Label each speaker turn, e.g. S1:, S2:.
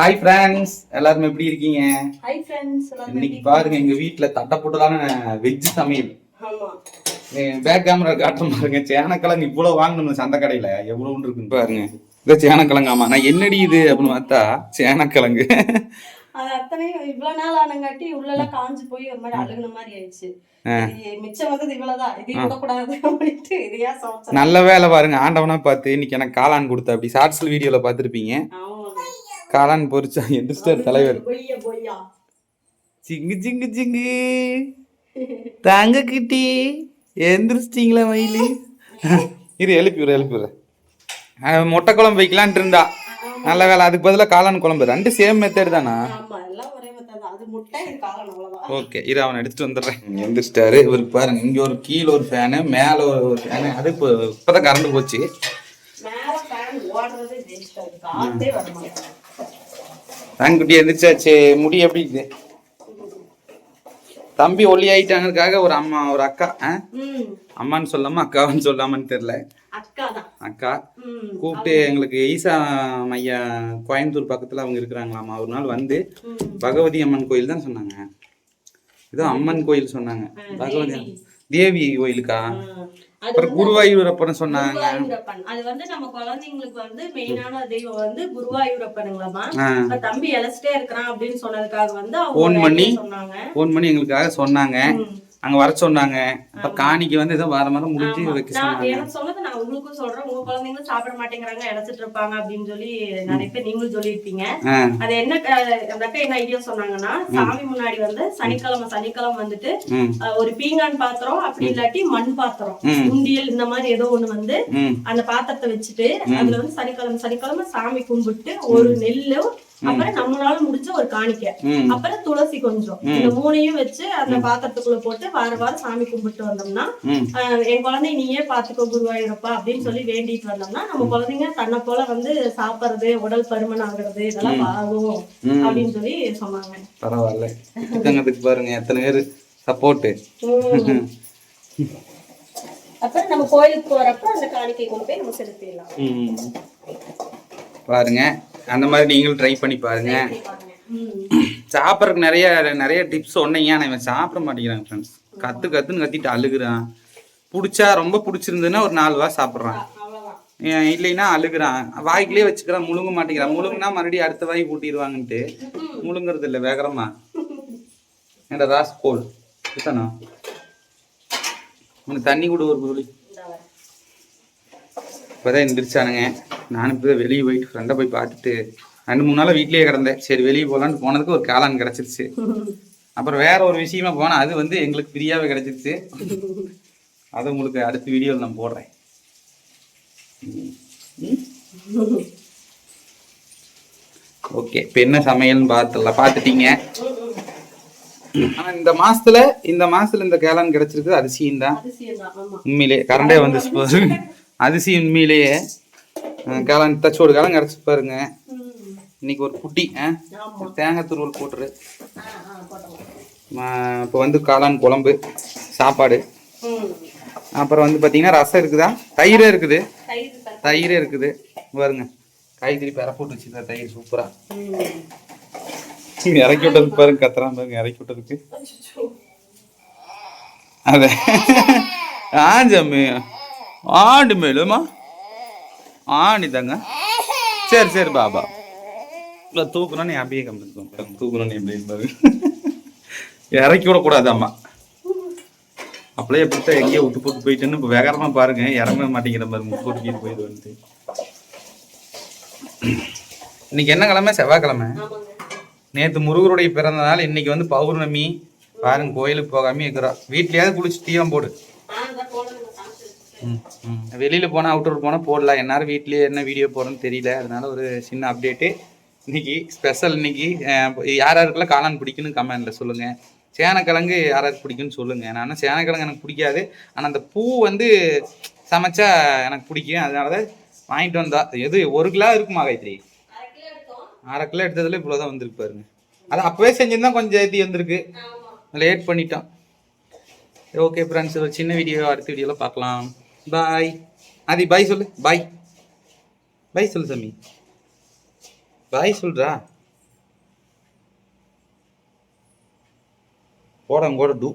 S1: Hi friends எல்லாரும் எப்படி இருக்கீங்க?
S2: ஹை ஃப்ரெண்ட்ஸ்
S1: இன்னைக்கு பாருங்க எங்க வீட்ல தட்டப்புட்டலான வெஜ் சமையல். பேக் கேமரா காட்டுற பாருங்க சேனக்கிழங்கு இவ்வளவு வாங்கணும் சந்தை கடையில. எவ்வளவுன்னு இருக்குன்னு பாருங்க. இந்த சேனக்கிழங்கு ஆமா. நான் என்னடி இது அப்படின்னு பார்த்தா சேனக்கிழங்கு.
S2: அது அத்தனையும் இவ்வளவு நாள் ஆனங்காட்டி உள்ளெல்லாம் காஞ்சு போய் ஒரு மாதிரி அழுகுன மாதிரி ஆயிடுச்சு. இது மிச்சம் வந்தது இவ்வளவுதான். இது விடக்கூடாது அப்படின்ட்டு இதையா சமைச்சேன்.
S1: நல்ல வேலை பாருங்க. ஆண்டவனா பார்த்து இன்னைக்கு எனக்கு காளான் கொடுத்த அப்படி. ஷார்ட்ஸ்ல வீடியோல பார்த்திருப்பீங்க.
S2: ஆமாங்க
S1: காளான் பொரிச்சா எந்திரிச்சிட்டார் தலைவர். சிங்கு சிங்கு சிங்கு. தாங்க கிட்டி. எந்திரிச்சிட்டிங்களா மயிலு? இரு எழுப்பி விடுற எழுப்பி விடுற முட்டை குழம்பு வைக்கலான்ட்டு இருந்தா. நல்ல வேலை. அதுக்கு பதிலாக காளான் குழம்பு. ரெண்டு சேம் மெத்தட் தானா? ஓகே இரு அவனை எடுத்துட்டு வந்துடுறேன். எந்திரிச்சிட்டாரு. இவருக்கு பாருங்க இங்க ஒரு கீழே ஒரு ஃபேனு மேல ஒரு ஃபேனு அது இப்போ இப்பதான் கரண்ட் போச்சு. தாங்குட்டி எந்திரிச்சாச்சு முடி எப்படி இருக்குது தம்பி ஒல்லி ஆயிட்டாங்கிறதுக்காக ஒரு அம்மா ஒரு அக்கா அம்மான்னு சொல்லாம அக்கான்னு சொல்லாமன்னு தெரியல.
S2: அக்கா
S1: கூப்பிட்டு எங்களுக்கு ஈசா மையா கோயம்புத்தூர் பக்கத்துல அவங்க இருக்கிறாங்களாமா ஒரு நாள் வந்து. பகவதி அம்மன் கோயில் தான் சொன்னாங்க. ஏதோ அம்மன் கோயில் சொன்னாங்க. பகவதி அம்மன். தேவி கோயிலுக்கா? அப்புறம் குருவாயூரப்பன்னு சொன்னாங்க.
S2: குருவாயூரப்பன். அது வந்து நம்ம குழந்தைங்களுக்கு வந்து மெயினான தெய்வம் வந்து குருவாயூரப்பனுங்களாமா தம்பி இழைச்சிட்டே இருக்கிறான் அப்படின்னு சொன்னதுக்காக வந்து ஒரு
S1: பண்ணி?
S2: சொன்னாங்க.
S1: ஃபோன் பண்ணி எங்களுக்காக சொன்னாங்க. அங்க வர சொன்னாங்க. அப்ப காணிக்கு வந்து ஏதோ வார வாரம் முடிஞ்சு. வைக்க
S2: நான்
S1: சொன்னாங்க.
S2: எனக்கு சொன்னது நான் உங்களுக்கும் சொல்றேன் உங்க குழந்தைங்களும் சாப்பிட மாட்டேங்கிறாங்க இழைச்சிட்டு இருப்பாங்க அப்படின்னு சொல்லி நிறைய பேர் நீங்களும் சொல்லியிருப்பீங்க. அது என்ன அந்த அக்கா என்ன ஐடியா சொன்னாங்கன்னா சாமி முன்னாடி வந்து சனிக்கிழமை சனிக்கிழமை வந்துட்டு ஒரு பீங்கான் பாத்திரம் அப்படி இல்லாட்டி மண் பாத்திரம். உண்டியல் இந்த மாதிரி ஏதோ ஒண்ணு வந்து அந்த பாத்திரத்தை வச்சுட்டு அதுல வந்து சனிக்கிழமை சனிக்கிழமை சாமி கும்பிட்டு ஒரு நெல்லு அப்புறம் நம்மளால முடிஞ்ச ஒரு காணிக்கை. அப்புறம் துளசி கொஞ்சம். இந்த மூணையும் வச்சு அந்த பாத்திரத்துக்குள்ள போட்டு வார வாரம் சாமி கும்பிட்டு வந்தோம்னா என் குழந்தை நீயே பாத்துக்கோ குருவாயூரப்பா அப்படின்னு சொல்லி வேண்டிட்டு வந்தோம்னா நம்ம குழந்தைங்க தன்னை போல வந்து சாப்பிடுறது உடல் பருமன் ஆகுறது இதெல்லாம் ஆகும். அப்படின்னு சொல்லி சொன்னாங்க.
S1: பரவாயில்ல. பாருங்க எத்தனை பேர் சப்போர்ட்டு
S2: உம். அப்புறம் நம்ம கோயிலுக்கு போறப்ப அந்த காணிக்கை கொண்டு போய் நம்ம செலுத்திடலாம்.
S1: பாருங்க. அந்த மாதிரி நீங்களும் ட்ரை பண்ணி பாருங்க. சாப்பிட்றதுக்கு நிறைய நிறைய டிப்ஸ் சொன்னீங்க. ஆனால் இவன் சாப்பிட மாட்டேங்கிறான் ஃப்ரெண்ட்ஸ் கத்து கத்துன்னு கத்திட்டு அழுகுறான். பிடிச்சா ரொம்ப பிடிச்சிருந்ததுன்னா ஒரு நாலு வா சாப்பிட்றான். இல்லைன்னா அழுகுறான். வாய்க்குள்ளே வச்சுக்கிறான். முழுங்க மாட்டேங்கிறான். முழுங்குனா மறுபடியும் அடுத்த வாய் கூட்டிடுவாங்கன்ட்டு. முழுங்குறது இல்லை வேகரமா. ஏண்டா ராஸ்கோல் சுத்தனா உனக்கு தண்ணி கூட ஒரு துளி
S2: இந்தா வரேன்.
S1: இப்போதான் எந்திரிச்சானுங்க. நானும் இப்போ வெளியே போயிட்டு ஃப்ரெண்டை போய் பார்த்துட்டு ரெண்டு மூணு நாளாக வீட்லயே கிடந்தேன். சரி வெளியே போகலான்னு போனதுக்கு ஒரு காளான் கிடச்சிருச்சு. அப்புறம் வேற ஒரு விஷயமா போனால் அது வந்து எங்களுக்கு ஃப்ரீயாகவே கிடச்சிருச்சு. அதை உங்களுக்கு அடுத்த வீடியோவில் நான் போடுறேன். ஓகே இப்போ என்ன சமையல்னு பார்த்துடலாம். பார்த்துட்டீங்க. ஆனால் இந்த மாசத்துல இந்த மாசத்துல இந்த கேளான் கிடைச்சிருக்கு அதிசயம் தான்
S2: அதிசயம்தான், ஆமா.
S1: உண்மையிலே கரண்டே வந்து பாரு அதிசி உண்மையிலேயே. காளான் தச்சோடு காலம் கிடச்சி பாருங்க. இன்னைக்கு ஒரு குட்டி ஆ? தேங்காய் துருவல் போட்டுரு.
S2: ஆ, ஆ.
S1: இப்போ வந்து காளான் குழம்பு சாப்பாடு. அப்புறம் வந்து பார்த்தீங்கன்னா ரசம் இருக்குதா? தயிரே இருக்குது.
S2: தயிர்
S1: இருக்குது. பாருங்க. காய்கறி பெற போட்டு வச்சுருந்தா தயிர் சூப்பரா.
S2: உம்.
S1: இறக்கி விட்டதுக்கு பாருங்க கத்துறான் பாருங்க இறக்கி விட்டதுக்கு. அத. ஆஞ்சம்மி ஆண்டு மேலுமா? ஆணிதாங்க சரி சரி பாபா. இல்லை தூக்கணும்னு அப்படியே கம்பெனி தூக்கணும்னு எப்படி பாரு. இறக்கி விடக்கூடாது அம்மா. அப்படியே எப்படித்தான் எங்கேயோ விட்டு போட்டு போயிட்டுன்னு இப்போ வேகரமா பாருங்க. இறங்க மாட்டேங்கிற மாதிரி முட்டு போட்டு போயிட்டு வந்துட்டு. இன்னைக்கு என்ன கிழமை? செவ்வாய்க்கிழமை. நேத்து முருகருடைய பிறந்த நாள். இன்னைக்கு வந்து பௌர்ணமி. பாருங்க கோயிலுக்கு போகாம இருக்கிறோம் வீட்லயாவது குளிச்சு டீயம் போடு. வெளியில போனா அவுட்டர் போனா போடலாம் எல்லாரும் வீட்லயே என்ன வீடியோ போடுறோன்னு தெரியல. அதனால ஒரு சின்ன அப்டேட்டு இன்னைக்கு ஸ்பெஷல் இன்னைக்கு யார் யாருக்கெல்லாம் காளான் பிடிக்குன்னு கமெண்ட்ல சொல்லுங்க. சேனக்கிழங்கு யார் யாருக்கு பிடிக்குன்னு சொல்லுங்க. நான் சேனக்கிழங்கு எனக்கு பிடிக்காது. ஆனா அந்த பூ வந்து சமைச்சா எனக்கு பிடிக்கும். அதனாலதான் வாங்கிட்டு வந்தா எது ஒரு கிலோ இருக்குமா காயத்ரி?
S2: அரை கிலோ
S1: எடுத்ததுல இவ்வளோதான் வந்திருக்கு பாருங்க. அது அப்பவே செஞ்சிருந்தா கொஞ்சம் ஏற்றி வந்திருக்கு. லேட் பண்ணிட்டோம். ஓகே ஃப்ரெண்ட்ஸ் ஒரு சின்ன வீடியோ அடுத்த வீடியோவில் பார்க்கலாம். பாய் ஆதி பாய் சொல்லு. பாய் பாய் சொல்லு சாமி. பாய் சொல்றா. போட அங்கோட டூ